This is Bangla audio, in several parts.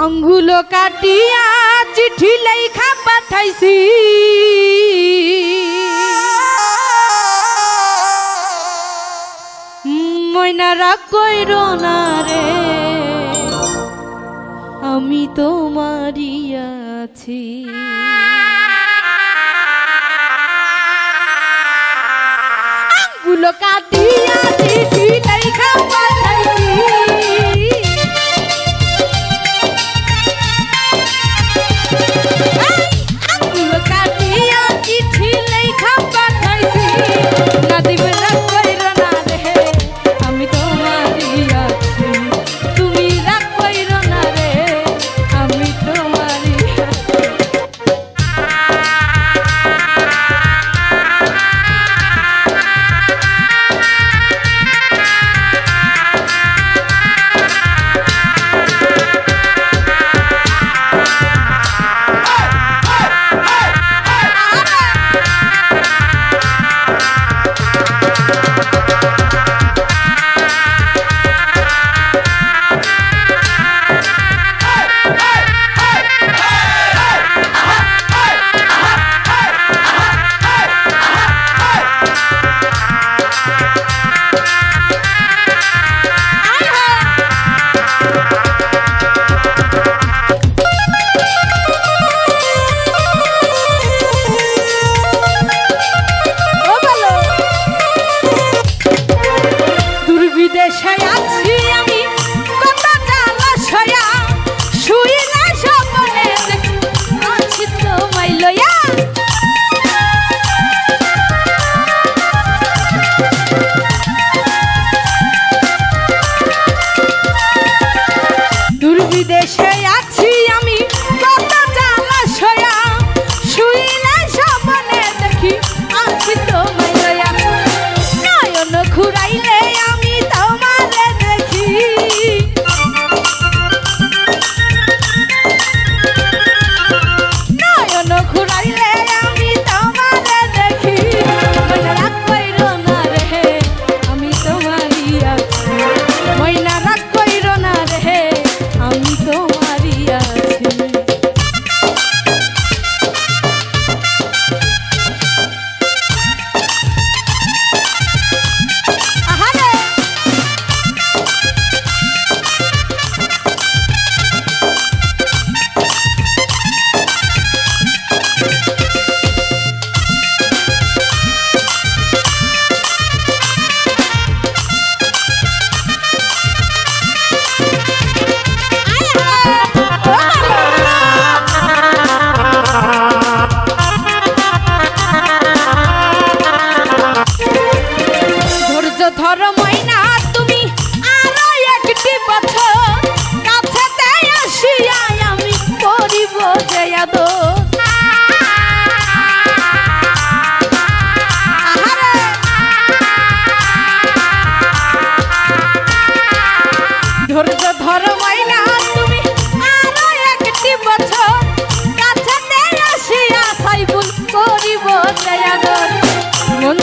আঙ্গুল কাটিয়া চিঠি লেখা পাঠাইছি। ময়নারা কইর না রে, আমি তো মারিয়াছি আঙ্গুল কাটিয়া চিঠি লেখা পাঠাইছি। দেশে আছে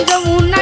Tengo una